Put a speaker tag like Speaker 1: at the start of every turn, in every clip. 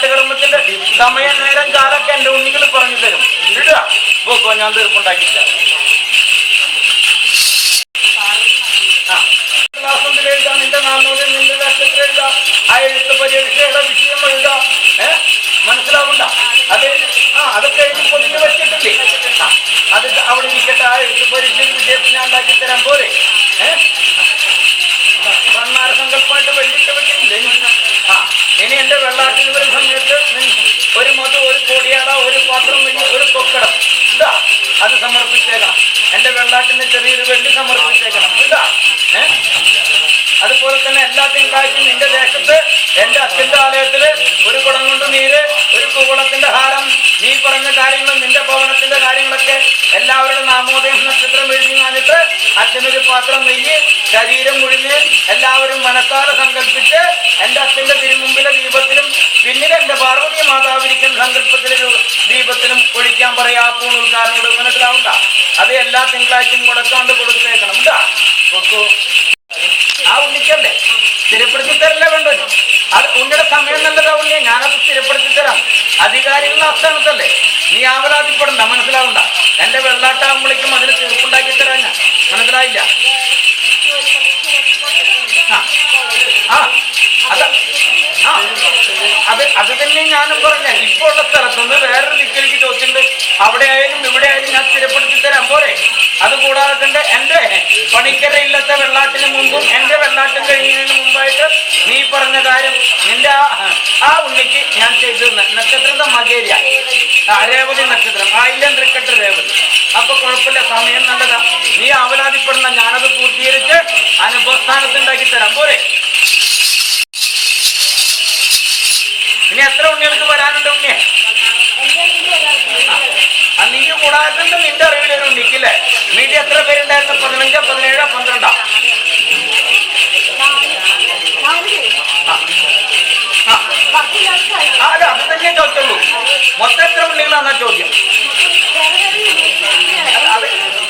Speaker 1: നാട്ടുകർമ്മത്തിന്റെ സമയ നേരം കാലൊക്കെ എന്റെ ഉണ്ണികൾ പറഞ്ഞു തരും. ഇടുക. പോക്കോ ഞാൻ തീർപ്പുണ്ടാക്കിച്ച കൊക്കടം ഇതാ അത് സമർപ്പിച്ചേക്കണം. എന്റെ വെള്ളാട്ടിന് ചെറിയൊരു വെള്ളി സമർപ്പിച്ചേക്കണം. ഇതാ ഏഹ് അതുപോലെ തന്നെ എല്ലാ തിങ്കളാഴ്ചയും നിന്റെ ദേശത്ത് എന്റെ അച്ഛന്റെ ആലയത്തിൽ ഒരു കുടം കൊണ്ട് നീര് ഒരു കുവളത്തിന്റെ ഹാരം. നീ പറഞ്ഞ കാര്യങ്ങളും നിന്റെ ഭവനത്തിന്റെ കാര്യങ്ങളൊക്കെ എല്ലാവരുടെ നാമോദയം നക്ഷത്രം എഴുതി കാണിട്ട് അച്ഛനൊരു പാത്രം നെയ്യ് ശരീരം മുഴിഞ്ഞ് എല്ലാവരും മനസ്സാല സങ്കല്പിച്ച് എന്റെ അച്ഛന്റെ സങ്കല്പത്തിലെ ദീപത്തിനും ഒഴിക്കാൻ പറയാ പൂണൂൽക്കാരനോട് മനസ്സിലാവണ്ട അത് എല്ലാ തിങ്കളാഴ്ചയും മുടക്കാണ്ട് കൊടുത്തേക്കണം. ആ ഉണ്ണിക്കല്ലേ? സ്ഥിരപ്പെടുത്തി തരല്ല വേണ്ടോ അത് ഉണ്ണിയുടെ സമയം നല്ലതാ ഉണ്ണിയെ. ഞാനത് സ്ഥിരപ്പെടുത്തി തരാം. അധികാരികളുടെ ആസ്ഥാനത്തല്ലേ നീ ആവലാതിപ്പെടണ്ട. മനസ്സിലാവണ്ട എന്റെ വെള്ളാട്ടാകുമ്പോഴേക്കും അതിന് തീർപ്പുണ്ടാക്കി തരാൻ ഞാൻ. മനസ്സിലായില്ല? ആ. അതാ. ആ. അത് അത് തന്നെ ഞാനും പറഞ്ഞ. ഇപ്പൊ ഉള്ള സ്ഥലത്തുനിന്ന് വേറൊരു ദിക്കിലേക്ക് ചോദിച്ചിട്ടുണ്ട്. അവിടെ ആയാലും ഇവിടെ ആയാലും ഞാൻ സ്ഥിരപ്പെടുത്തി തരാം. പോരെ. അത് കൂടാതെ തന്നെ എന്റെ പണിക്കര ഇല്ലത്തെ വെള്ളാട്ടിന് മുമ്പും എന്റെ വെള്ളാട്ടം കഴിയുന്നതിന് മുമ്പായിട്ട് നീ പറഞ്ഞ കാര്യം നിന്റെ ആ ആ ഉണ്ണിക്ക് ഞാൻ ചെയ്തു നക്ഷത്രത്തെ മകേരിയ. രേവതി നക്ഷത്രം. ആയില്യം ക്രിക്കറ്റ് രേവതി. അപ്പൊ കുഴപ്പമില്ല. സമയം നല്ലതാ. നീ അവലാതിപ്പെടണം ഞാനത് പൂർത്തീകരിച്ച് അനുഭവസ്ഥാനത്ത് ഉണ്ടാക്കി തരാം. പോരെ. ഇനി എത്ര ഉണ്ണികൾക്ക് വരാനുണ്ട് ഉണ്ണിയെ നീ കൂടാതെ നിന്റെ അറിവിലൊരു ഉണ്ണിക്കില്ലേ? വീട്ടിൽ എത്ര പേരുണ്ടായിരുന്നു? പതിനഞ്ചോ പതിനേഴോ പന്ത്രണ്ടോ? അല്ല അത് തന്നെ ചോദിച്ചുള്ളൂ. മൊത്തം എത്ര ഉണ്ണികളാന്നാ ചോദ്യം?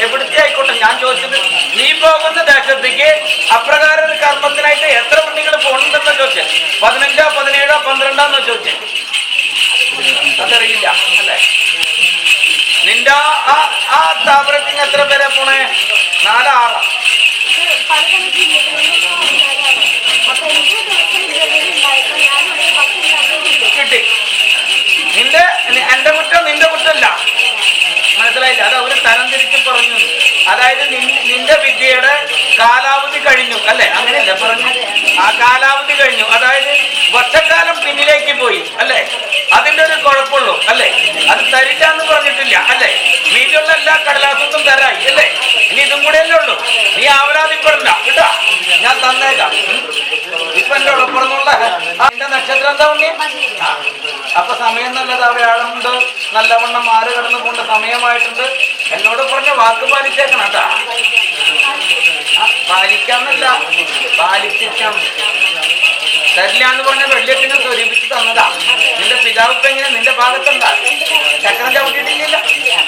Speaker 1: എവിടുത്തെ ആയിക്കോട്ടെ ഞാൻ ചോദിച്ചത് നീ പോകുന്ന ദേശത്തേക്ക് അപ്രകാരം കർമ്മത്തിനായിട്ട് എത്ര ചോദിച്ചേ പതിനഞ്ചോ പതിനേഴോ പന്ത്രണ്ടോന്നോ ചോദിച്ചേ അതറിയില്ല അല്ലേ? നിന്റെ ആ- ആ സ്ഥാപനത്തിന് എത്ര പേരെ പോണേ? നാലാറാ കിട്ടി. നിന്റെ എന്റെ കുറ്റം നിന്റെ കുറ്റമല്ല. മനസ്സിലായില്ല? അത് അവർ തരം തിരിച്ച് പറഞ്ഞു അതായത് നിന്റെ വിദ്യയുടെ കാലാവധി കഴിഞ്ഞു അല്ലെ? കുഴപ്പമുള്ളൂ അല്ലെ? അത് തരിക്കാന്ന് പറഞ്ഞിട്ടില്ല അല്ലെ? വീട്ടിലുള്ള എല്ലാ കടലാസത്തും തരായി അല്ലെ? ഇനി ഇതും കൂടെ അല്ലേ ഉള്ളൂ? നീ ആവരാതിപ്പെടണ്ട കേട്ടാ? ഞാൻ തന്നേക്കാം. ഇപ്പൊ എന്റെ ഉടപ്പുറന്നുള്ള എന്റെ നക്ഷത്രം എന്താ ഉണ്ണി. അപ്പൊ സമയം നല്ലത് അവയാളുണ്ട്. നല്ലവണ്ണം മാറി കടന്നു കൊണ്ട് സമയമായിട്ടുണ്ട്. എന്നോട് പറഞ്ഞ വാക്ക് പാലിച്ചേക്കണം കേട്ടാ. പാലിക്കാന്നല്ല പാലിച്ചേക്കാം തരില്ല എന്ന് പറഞ്ഞ വെള്ളിയത്തിനെ സ്വരൂപിച്ച് തന്നതാ. നിന്റെ പിതാവ് എങ്ങനെ? നിന്റെ ഭാഗത്തുണ്ടാ ചക്രം ചവിട്ടിയിട്ടില്ല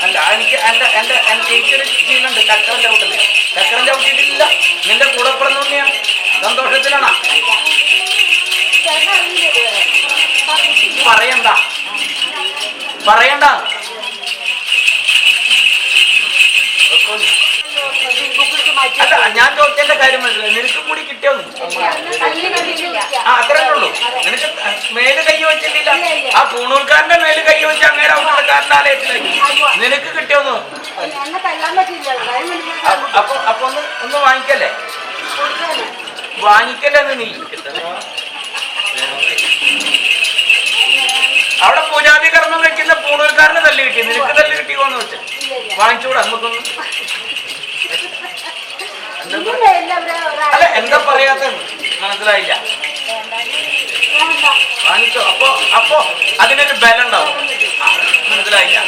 Speaker 1: അല്ല എനിക്ക് എന്റെ എന്റെ എന്റെ ചേച്ചിയുടെ ശീലമുണ്ട് ചക്രം ചവിട്ടുന്നത്. ചക്രം ചവിട്ടിയിട്ടില്ല. നിന്റെ കൂടെ പറഞ്ഞാ സന്തോഷത്തിലാണ്? പറയണ്ട. പറയണ്ട. അല്ല ഞാൻ ചോദിച്ചതിന്റെ കാര്യം മനസ്സിലായി. നിനക്കും കൂടി കിട്ടിയോന്ന് ആ അത്രേ ഉള്ളൂ. നിനക്ക് മേൽ കൈ വെച്ചിട്ടില്ല. ആ പൂണൂർക്കാരന്റെ മേൽ കൈ വെച്ച് അങ്ങേരെ ഔഷധക്കാരന്റെ ആലയത്തിലേക്ക് നിനക്ക് കിട്ടിയോന്ന് അപ്പൊ- അപ്പൊ ഒന്ന് ഒന്ന് വാങ്ങിക്കല്ലേ? വാങ്ങിക്കല്ലേ നീ അവിടെ പൂജാതി കർമ്മം വെക്കുന്ന പൂണൂർക്കാരന് തല്ല് കിട്ടി. നിനക്ക് തല്ല് കിട്ടിയോന്ന് വെച്ചാൽ വാങ്ങിച്ചൂടാ നമുക്കൊന്ന്. അല്ല എന്താ പറയാത്ത മനസ്സിലായില്ല. വാങ്ങിച്ചോ. അപ്പൊ അപ്പൊ അതിനൊരു ബലം ഉണ്ടാവും മനസ്സിലായില്ല.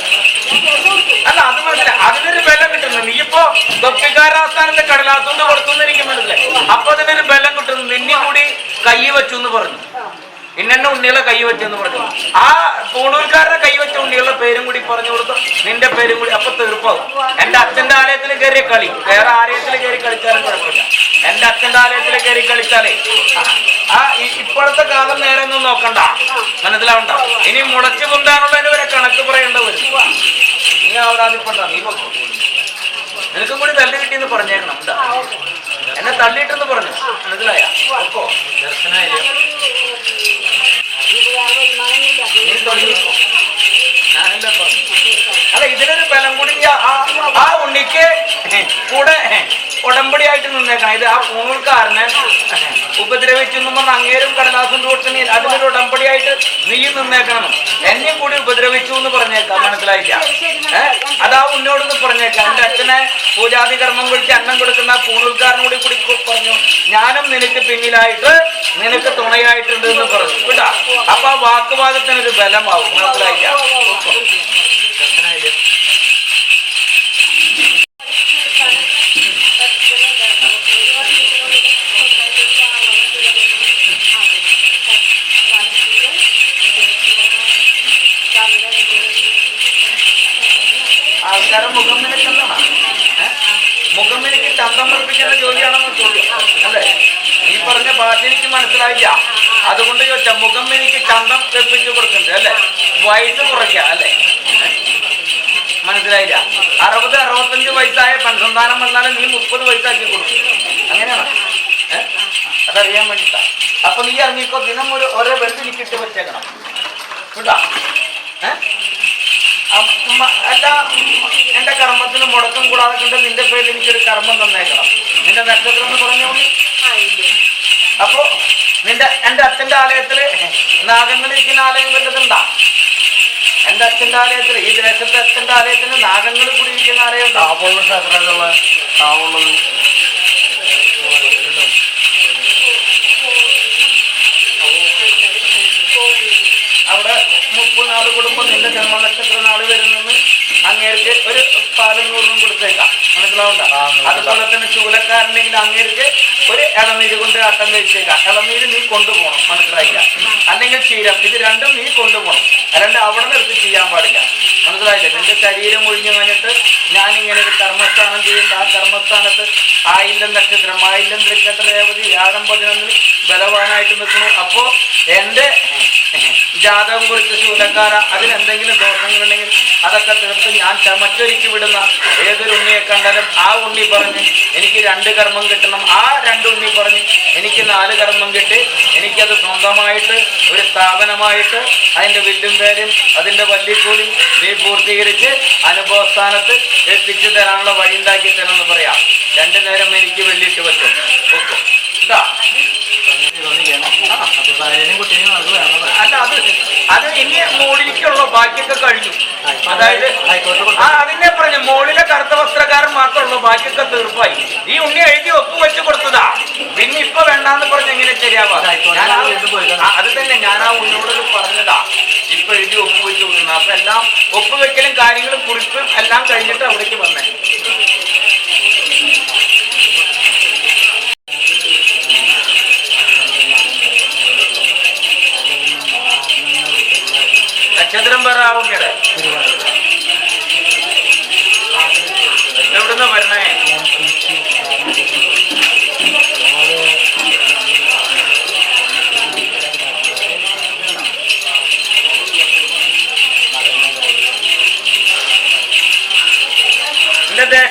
Speaker 1: അല്ല അത് മനസ്സിലായി. അതിനൊരു ബലം കിട്ടുന്നു. നീ ഇപ്പോ തൊപ്പിക്കാരാസ്ഥാനത്തെ കടലാസുകൊണ്ട് കൊടുത്തു എനിക്ക് മനസ്സിലായി. അപ്പൊ അതിനൊരു ബലം കിട്ടുന്നു. നിന്നെ കൂടി കൈ വെച്ചു എന്ന് പറഞ്ഞു. ഇന്നെ ഉണ്ണികളെ കൈ വെച്ചെന്ന് പറഞ്ഞു. ആ പൂണൂർക്കാരനെ കൈ വെച്ച ഉണ്ണികളുടെ പേരും കൂടി പറഞ്ഞു കൊടുത്തു. നിന്റെ പേരും കൂടി അപ്പൊ തീർപ്പാവും. എന്റെ അച്ഛന്റെ ആലയത്തിൽ കയറി കളി. വേറെ ആലയത്തിൽ കയറി കളിച്ചാലും കുഴപ്പമില്ല. എന്റെ അച്ഛന്റെ ആലയത്തിൽ കയറി കളിച്ചാലേ. ആ ഇപ്പോഴത്തെ കാലം നേരെ ഒന്നും നോക്കണ്ട. മനസ്സിലാവണ്ട? ഇനി മുളച്ചു കൊണ്ടാണുള്ളതിന് വരെ കണക്ക് പറയേണ്ട വരും. നീ അവിടെ അതിപ്പണ്ട നീ പൊക്കോ. നിനക്കും കൂടി തല്ലി കിട്ടിയെന്ന് പറഞ്ഞേക്കണം. എന്താ എന്നെ തള്ളിയിട്ടെന്ന് പറഞ്ഞു. മനസ്സിലായ? പൊക്കോ. ദർശനായില്ലേ? നീ തുടങ്ങിക്കോ ഞാനല്ല പറഞ്ഞു? അല്ല ഇതിനൊരു ബലം കൂടി ആ- ആ കൂടെ ഉടമ്പടിയായിട്ട് നിന്നേക്കണം. ഇത് ആ പൂണൂർക്കാരനെ ഉപദ്രവിച്ചു നിന്ന് അങ്ങേരും കടലാസും തോട്ടിന് അതിനൊരു ഉടമ്പടിയായിട്ട് നീ നിന്നേക്കണം. എന്നെയും കൂടി ഉപദ്രവിച്ചു എന്ന് പറഞ്ഞേക്കാം മനസ്സിലായില്ല? ഏഹ് അതാ ഉന്നോടൊന്ന് പറഞ്ഞേക്കാം. എന്റെ അച്ഛനെ പൂജാതി കർമ്മം വിളിച്ച് അന്നം കൊടുക്കുന്ന പൂണൂർക്കാരനോട് കൂടി പറഞ്ഞു ഞാനും നിനക്ക് പിന്നിലായിട്ട് നിനക്ക് തുണയായിട്ടുണ്ട് എന്ന് പറഞ്ഞു. കേട്ടാ? അപ്പൊ ആ വാക്കുവാദത്തിനൊരു ബലമാവും മനസ്സിലായില്ല? ചോദിച്ചാ മുഖം എനിക്ക് ചന്തം വെപ്പിച്ച് കൊടുക്കുന്നുണ്ട് അല്ലേ? വയസ്സ് കുറയ്ക്കുക അല്ലേ? മനസ്സിലായില്ല? അറുപത് അറുപത്തഞ്ച് വയസ്സായ പെൺസന്താനം വന്നാലും നീ മുപ്പത് വയസ്സാക്കി കൊടുക്കും. അങ്ങനെയാണ്? അതറിയാൻ വേണ്ടിട്ടാ. അപ്പൊ നീ ഇറങ്ങിക്കോ ദിനം ഒരു ഓരോ വെള്ളി എനിക്ക് ഇട്ട് വെച്ചേക്കണം. കേട്ടാ? അല്ല എന്റെ കർമ്മത്തിന് മുടക്കം കൂടാതെ കൊണ്ട് നിന്റെ പേരിൽ എനിക്കൊരു കർമ്മം തന്നേക്കണം. നിന്റെ നക്ഷത്രം എന്ന് പറഞ്ഞോളൂ അപ്പോ നിന്റെ എന്റെ അച്ഛന്റെ ആലയത്തിൽ നാഗങ്ങളിരിക്കുന്ന ആലയം വല്ലതുണ്ടാ എന്റെ അച്ഛന്റെ ആലയത്തിൽ ഈ ദേശത്തെ അച്ഛന്റെ ആലയത്തിന് നാഗങ്ങൾ കൂടി ഇരിക്കുന്ന ആലയം ഉണ്ടാവുള്ള
Speaker 2: താപമുള്ള
Speaker 1: അവിടെ മുപ്പത് നാല് കുടുംബം നിന്റെ ജന്മനക്ഷത്ര നാൾ വരുന്നെന്ന് അങ്ങേർക്ക് ഒരു പാലും നൂറും കൊടുത്തേക്കാം മനസ്സിലാവണ്ട. അതുപോലെ തന്നെ ചൂലക്കാരനെങ്കിൽ അങ്ങേർക്ക് ഒരു ഇളനീര് കൊണ്ട് അട്ടം കഴിച്ചേക്കാം ഇളനീര് നീ കൊണ്ടുപോകണം. മനസ്സിലായില്ല? അല്ലെങ്കിൽ ക്ഷീരം ഇത് രണ്ടും നീ കൊണ്ടുപോകണം. അവിടെ നിർത്തി ചെയ്യാൻ പാടില്ല. മനസ്സിലായില്ലേ? നിന്റെ ശരീരം ഒഴിഞ്ഞു കഴിഞ്ഞിട്ട് ഇങ്ങനെ ഒരു കർമ്മസ്ഥാനം ചെയ്യുന്നുണ്ട് ആ കർമ്മസ്ഥാനത്ത് ആയില്ലം നക്ഷത്രം ആയില്ലം നക്ഷത്ര രേവതി യാഗം പതിനൊന്നിൽ ബലവാനായിട്ട് നിൽക്കുന്നു. അപ്പോ എന്റെ ജാതകം കുറിച്ച് ശൂലക്കാര അതിനെന്തെങ്കിലും ദോഷങ്ങളുണ്ടെങ്കിൽ അതൊക്കെ തീർത്ത് ഞാൻ ചമച്ചൊരുക്കി വിടുന്ന ഏതൊരു ഉണ്ണിയെ കണ്ടാലും ആ ഉണ്ണി പറഞ്ഞ് എനിക്ക് രണ്ട് കർമ്മം കിട്ടണം. ആ രണ്ട് ഉണ്ണി പറഞ്ഞ് എനിക്ക് നാല് കർമ്മം കിട്ടി. എനിക്കത് സ്വന്തമായിട്ട് ഒരു സ്ഥാപനമായിട്ട് അതിന്റെ വില്ലും പേരും അതിന്റെ വല്ലിക്കൂലും നീ പൂർത്തീകരിച്ച് അനുഭവസ്ഥാനത്ത് എത്തിച്ചു തരാനുള്ള വഴി ഉണ്ടാക്കി തരാമെന്ന് പറയാം. രണ്ടു നേരം എനിക്ക് വെള്ളിയിട്ട് പറ്റും. അല്ല അത് അത് ഇനി മോളിലേക്കുള്ള ബാക്കിയൊക്കെ കഴിഞ്ഞു. അതായത്. ആ അതിനെ പറഞ്ഞു മോളിലെ കറുത്ത വസ്ത്രക്കാരൻ മാത്രമുള്ളൂ ബാക്കിയൊക്കെ തീർപ്പായി. ഈ ഉണ്ണി എഴുതി ഒപ്പ് വെച്ച് കൊടുത്തതാ. പിന്നെ ഇപ്പൊ വേണ്ടാന്ന് പറഞ്ഞ് എങ്ങനെ ശരിയാവാ? അത് തന്നെ ഞാൻ ആ ഇപ്പൊ എഴുതി ഒപ്പുവെച്ചു അപ്പൊ എല്ലാം ഒപ്പുവെക്കലും കാര്യങ്ങളും കുറിപ്പും എല്ലാം കഴിഞ്ഞിട്ട് അവിടേക്ക്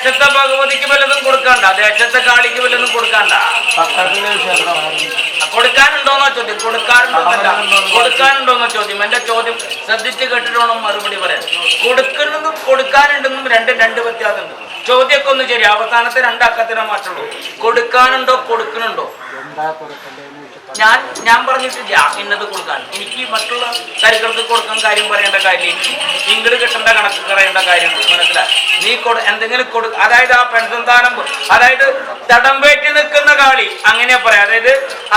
Speaker 1: ദേശത്തെ ഭഗവതിക്ക് വല്ലതും കൊടുക്കണ്ട? ദേശത്തെ കാളിക്ക് വല്ലതും കൊടുക്കണ്ട? കൊടുക്കാനുണ്ടോന്ന ചോദ്യം. കൊടുക്കാറുണ്ടോന്നല്ല. കൊടുക്കാനുണ്ടോന്നോ ചോദ്യം. എന്റെ ചോദ്യം ശ്രദ്ധിച്ച് കേട്ടിട്ടോണം മറുപടി പറയാൻ? കൊടുക്കുന്നതും കൊടുക്കാനുണ്ടെന്നും രണ്ടും രണ്ട് വ്യത്യാസമുണ്ട്. ചോദ്യമൊക്കെ ഒന്ന് ശരി അവസാനത്തെ രണ്ടക്കത്തിനെ മാറ്റുള്ളൂ. കൊടുക്കാനുണ്ടോ കൊടുക്കുന്നുണ്ടോ
Speaker 2: എന്താ
Speaker 1: ഞാൻ ഞാൻ പറഞ്ഞിട്ടില്ല ഇന്നത് കൊടുക്കാൻ. എനിക്ക് മറ്റുള്ള കരുക്കൾക്ക് കൊടുക്കാൻ കാര്യം പറയേണ്ട കാര്യം എനിക്ക് ഇങ്ങോട്ട് കിട്ടേണ്ട കണക്ക് പറയേണ്ട കാര്യം മനസ്സിലായി? നീ കൊടു എന്തെങ്കിലും കൊടു. അതായത് ആ പെൺസന്താനം അതായത് തടംപേറ്റി നിൽക്കുന്ന കാളി. അങ്ങനെ പറയാം. അതായത്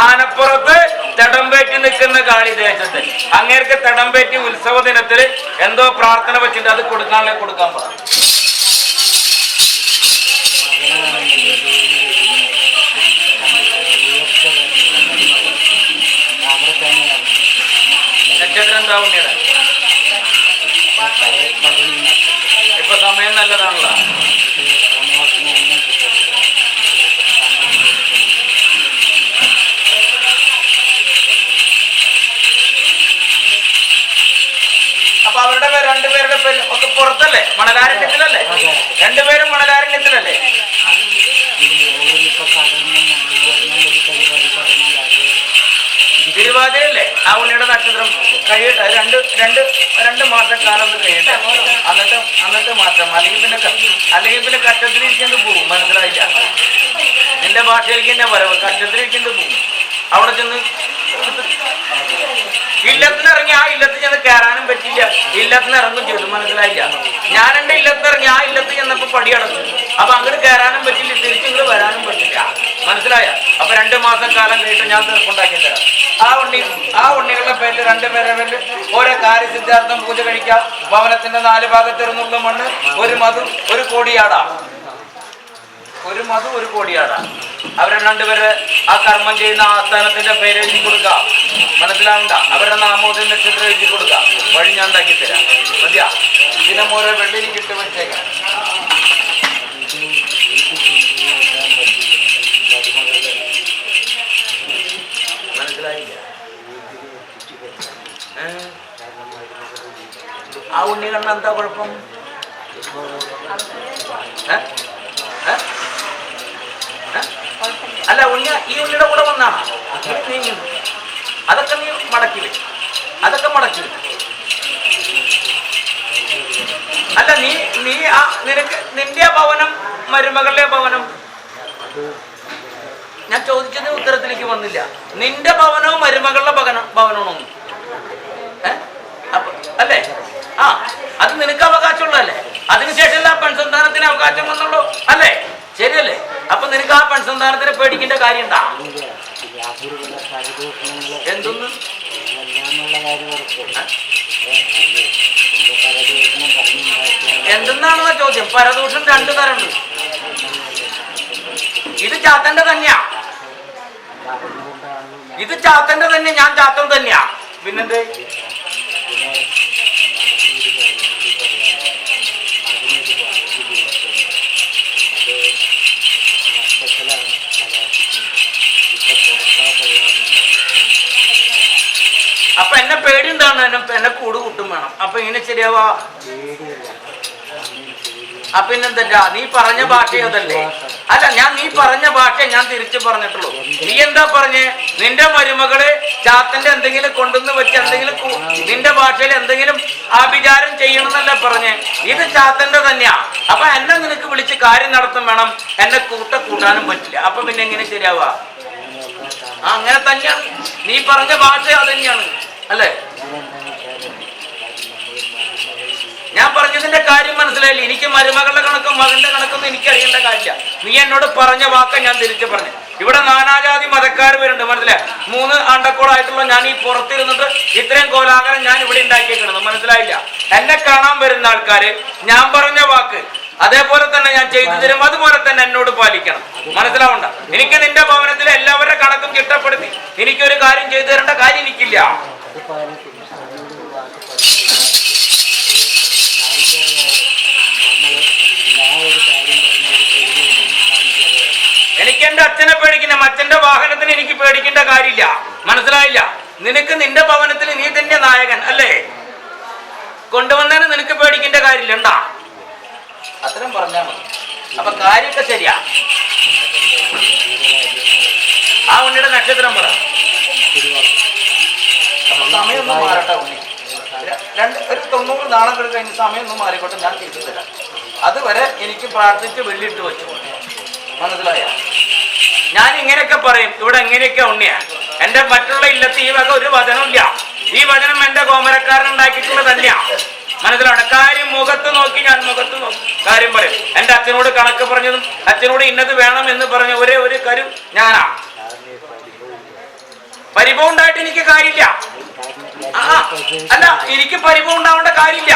Speaker 1: ആനപ്പുറത്ത് തടംപേറ്റി നിൽക്കുന്ന കാളി ദേശത്ത്. അങ്ങേർക്ക് തടംപേറ്റി ഉത്സവ ദിനത്തിൽ എന്തോ പ്രാർത്ഥന വെച്ചിട്ട് അത് കൊടുക്കാനുള്ള കൊടുക്കാൻ പറ. ഉണ്ടാവും ഇപ്പൊ സമയം നല്ലതാണല്ലോ. അപ്പൊ അവരുടെ രണ്ടുപേരുടെ ഒക്കെ പുറത്തല്ലേ? മണലാരണ്യത്തിലല്ലേ? രണ്ടുപേരും മണലാരണ്യത്തിലല്ലേ? തിരുവാതിരല്ലേ ആ ഉണ്ണിയുടെ നക്ഷത്രം കഴിയട്ടെ. രണ്ട് രണ്ട് രണ്ട് മാസം കാലം കഴിയട്ടെ. അന്നത്തെ അന്നത്തെ മാത്രം അല്ലെങ്കിൽ പിന്നെ അല്ലെങ്കിൽ പിന്നെ കഷ്ടത്തിലിരിക്കുന്നത് പോകും മനസ്സിലായില്ല? നിന്റെ ഭാഷയിലേക്ക് തന്നെ പറയാം കഷ്ടത്തിലിരിക്കുന്നത് പോകും അവിടെ ചെന്ന് ഇല്ലത്തിന് ഇറങ്ങി ആ ഇല്ലത്ത് ചെന്ന് കയറാനും പറ്റില്ല. ഇല്ലത്തിന് ഇറങ്ങും ചെയ്തു മനസ്സിലായില്ല? ഞാൻ എന്റെ ഇല്ലത്ത് ഇറങ്ങി ആ ഇല്ലത്ത് ചെന്നപ്പോ പടി അടച്ചു. അപ്പൊ അങ്ങോട്ട് കയറാനും പറ്റില്ല തിരിച്ചു ഇങ്ങോട്ട് വരാനും പറ്റില്ല. മനസ്സിലായ? അപ്പൊ രണ്ടു മാസം കാലം കഴിഞ്ഞിട്ട് ഞാൻ തീർപ്പുണ്ടാക്കി തരാം. ആ ഉണ്ണി ആ ഉണ്ണികളുടെ പേരിൽ രണ്ടുപേരെ പേരിൽ ഓരോ കാര്യസിദ്ധാർത്ഥം പൂജ കഴിക്കാം. ഭവനത്തിന്റെ നാല് ഭാഗത്തിരുന്നുള്ള മണ്ണ് ഒരു മധു ഒരു കോടിയാടാ. ഒരു മധു ഒരു കോടിയാടാ. അവരെ രണ്ടുപേര് ആ കർമ്മം ചെയ്യുന്ന ആസ്ഥാനത്തിന്റെ പേര് എഴുതി കൊടുക്ക. മനസ്സിലാവണ്ട? അവരുടെ നാമോദയ നക്ഷത്രം എഴുതി കൊടുക്ക. വഴി ഞാൻ ഉണ്ടാക്കി തരാം. മതിയാ? ദിനം ഓരോ വെള്ളിന് കിട്ടി വെച്ചേക്കാം മനസ്സിലായില്ല? ആ ഉണ്ണി കണ്ണ എന്താ കുഴപ്പം? ഏ? അല്ല ഉണ്ണി ഈ ഉണ്ണിയുടെ കൂടെ വന്നാണ് നീ നിന്നു. അതൊക്കെ നീ മടക്കി വെച്ചു അതൊക്കെ മടക്കി അല്ല നീ നീ ആ നിനക്ക് നിന്റെ ഭവനം മരുമകളുടെ ഭവനം. ഞാൻ ചോദിച്ചതിന് ഉത്തരത്തിലേക്ക് വന്നില്ല. നിന്റെ ഭവനവും മരുമകളുടെ ഭവനം ഭവനവും? അല്ലേ? ആ അത് നിനക്ക് അവകാശമുള്ളതല്ലേ? അതിനുശേഷം പെൺസന്താനത്തിന് അവകാശം വന്നുള്ളൂ? അല്ലേ? ശരിയല്ലേ? അപ്പൊ നിനക്ക് ആ പെൺസന്താനത്തിനെ പേടിക്കേണ്ട കാര്യം എന്താ എന്തൊന്ന് എന്തെന്നാണെന്ന ചോദ്യം? പരദൂഷം രണ്ടു തരമുണ്ട്. ഇത് ചാത്തന്റെ തന്നെയാ ഇത് ചാത്തന്റെ തന്നെ ഞാൻ ചാത്തൻ തന്നെയാ. പിന്നെന്ത്? അപ്പൊ എന്നെ പേടി എന്താണ്? എന്നെ കൂട് കൂട്ടും വേണം. അപ്പൊ ഇങ്ങനെ ശരിയാവാ? അപ്പൊ പിന്നെന്താ നീ പറഞ്ഞ ഭാഷ അതല്ലേ? അല്ല ഞാൻ നീ പറഞ്ഞ ഭാഷ ഞാൻ തിരിച്ചു പറഞ്ഞിട്ടുള്ളൂ. നീ എന്താ പറഞ്ഞേ? നിന്റെ മരുമകൾ ചാത്തന്റെ എന്തെങ്കിലും കൊണ്ടുവന്ന് വെച്ച് എന്തെങ്കിലും നിന്റെ ഭാഷയിൽ എന്തെങ്കിലും ആഭിചാരം ചെയ്യണമെന്നല്ല പറഞ്ഞേ. ഇത് ചാത്തന്റെ തന്നെയാ. അപ്പൊ എന്നെ നിനക്ക് വിളിച്ച് കാര്യം നടത്തും വേണം. എന്നെ കൂട്ട കൂട്ടാനും പറ്റില്ല. അപ്പൊ പിന്നെ എങ്ങനെ ശരിയാവാ? അങ്ങനെ തന്നെയാണ്. നീ പറഞ്ഞ ഭാഷ അത് തന്നെയാണ് അല്ലേ? ഞാൻ പറഞ്ഞതിന്റെ കാര്യം മനസ്സിലായില്ല. എനിക്ക് മരുമകളുടെ കണക്കും മകന്റെ കണക്കൊന്നും എനിക്ക് അറിയേണ്ട കാര്യമില്ല. നീ എന്നോട് പറഞ്ഞ വാക്ക ഞാൻ തിരിച്ചു പറഞ്ഞു. ഇവിടെ നാനാജാതി മതക്കാർ വരുന്നുണ്ട്. മനസ്സിലായി? മൂന്ന് അണ്ടക്കോളായിട്ടുള്ള ഞാൻ ഈ പുറത്തിരുന്നിട്ട് ഇത്രയും കോലാഹലം ഞാൻ ഇവിടെ ഉണ്ടാക്കിയിട്ടുണ്ട് മനസ്സിലായില്ല? എന്നെ കാണാൻ വരുന്ന ആൾക്കാര് ഞാൻ പറഞ്ഞ വാക്ക് അതേപോലെ തന്നെ ഞാൻ ചെയ്തു തരും അതുപോലെ തന്നെ എന്നോട് പാലിക്കണം. മനസ്സിലാവണ്ട? എനിക്ക് നിന്റെ ഭവനത്തിലെ എല്ലാവരുടെ കണക്കും ചിട്ടപ്പെടുത്തി എനിക്കൊരു കാര്യം ചെയ്തു തരേണ്ട കാര്യം എനിക്കില്ല. എനിക്ക് എന്റെ അച്ഛനെ പേടിക്കണം അച്ഛന്റെ വാഹനത്തിന് എനിക്ക് പേടിക്കേണ്ട കാര്യമില്ല. മനസ്സിലായില്ല? നിനക്ക് നിന്റെ ഭവനത്തിൽ നീ തന്നെ നായകൻ അല്ലേ? കൊണ്ടുവന്നതിന് നിനക്ക് പേടിക്കേണ്ട കാര്യമില്ല. എന്താ? അത്രയും പറഞ്ഞാൽ മതി. അപ്പൊ കാര്യമൊക്കെ ശരിയാ. ആ ഉണ്ണിയുടെ നക്ഷത്രം പറ. സമയമൊന്നും മാറട്ടെ ഉണ്ണി. രണ്ട് ഒരു തൊണ്ണൂറ് നാളെ കഴിഞ്ഞ് സമയമൊന്നും മാറിക്കോട്ടെ ഞാൻ ചെയ്തു തരാം. അതുവരെ എനിക്ക് പ്രാർത്ഥിച്ച് വെള്ളിയിട്ട് വെച്ചു. മനസ്സിലായ? ഞാൻ ഇങ്ങനെയൊക്കെ പറയും. ഇവിടെ എങ്ങനെയൊക്കെ ഉണ്ണിയാ. എന്റെ മറ്റുള്ള ഇല്ലത്ത് ഈ വക ഒരു വചനമില്ല ഈ വചനം എന്റെ കോമരക്കാരൻ ഉണ്ടാക്കിയിട്ടുള്ളതല്ല മനസ്സിലാണ് കാര്യം മുഖത്ത് നോക്കി ഞാൻ മുഖത്ത് നോക്കി. കാര്യം പറയും. എന്റെ അച്ഛനോട് കണക്ക് പറഞ്ഞതും അച്ഛനോട് ഇന്നത് വേണം എന്ന് പറഞ്ഞ ഒരേ ഒരു കരു ഞാനാ. പരിഭവം ഉണ്ടായിട്ട് എനിക്ക് കാര്യമില്ല. അല്ല എനിക്ക് പരിഭവം ഉണ്ടാവേണ്ട കാര്യമില്ല.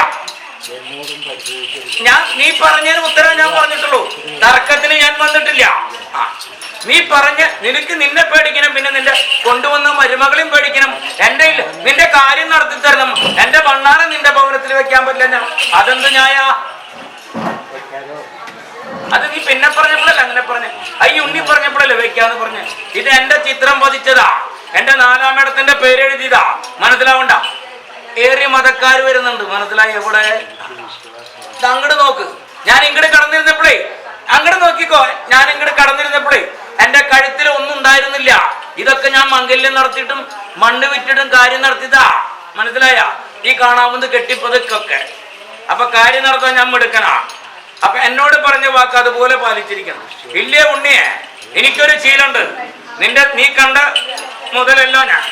Speaker 1: ഞാൻ നീ പറഞ്ഞതിന് ഉത്തരം ഞാൻ പറഞ്ഞിട്ടുള്ളൂ. തർക്കത്തിന് ഞാൻ വന്നിട്ടില്ല. നീ പറഞ്ഞ് നിനക്ക് നിന്നെ പേടിക്കണം പിന്നെ നിന്റെ കൊണ്ടുവന്ന മരുമകളെയും പേടിക്കണം. എന്റെ നിന്റെ കാര്യം നടത്തി തരണം. എന്റെ ഭണ്ണാരം നിന്റെ ഭവനത്തിൽ വെക്കാൻ പറ്റില്ല അതെന്ത്
Speaker 2: വെക്കാലോ
Speaker 1: അത് നീ പിന്നെ പറഞ്ഞപ്പോഴല്ല അങ്ങനെ പറഞ്ഞു? ഈ ഉണ്ണി പറഞ്ഞപ്പോഴല്ലേ വെക്കാന്ന് പറഞ്ഞു? ഇത് എന്റെ ചിത്രം പതിച്ചതാ എന്റെ നാലാമേടത്തിന്റെ പേരെഴുതിയതാ മനസ്സിലാവണ്ട? ഏറിയ മതക്കാർ വരുന്നുണ്ട്. മനസ്സിലായി എവിടെ? അങ്ങോട്ട് നോക്ക്. ഞാൻ ഇങ്ങോട്ട് കടന്നിരുന്നപ്പോഴേ അങ്ങോട്ട് നോക്കിക്കോ. ഞാൻ ഇങ്ങോട്ട് കടന്നിരുന്നപ്പോഴേ എന്റെ കഴുത്തിൽ ഒന്നും ഉണ്ടായിരുന്നില്ല. ഇതൊക്കെ ഞാൻ മംഗല്യം നടത്തിയിട്ടും മണ്ണ് വിറ്റിട്ടും കാര്യം നടത്തിയതാ. മനസ്സിലായ? ഈ കാണാവുന്നത് കെട്ടിപ്പതുക്കൊക്കെ. അപ്പൊ കാര്യം നടത്താൻ ഞാൻ എടുക്കണാ അപ്പൊ എന്നോട് പറഞ്ഞ വാക്ക് അതുപോലെ പാലിച്ചിരിക്കണം ഇല്ലേ ഉണ്ണിയെ? എനിക്കൊരു ശീലുണ്ട് നിന്റെ നീ കണ്ട മുതലല്ലോ ഞാൻ.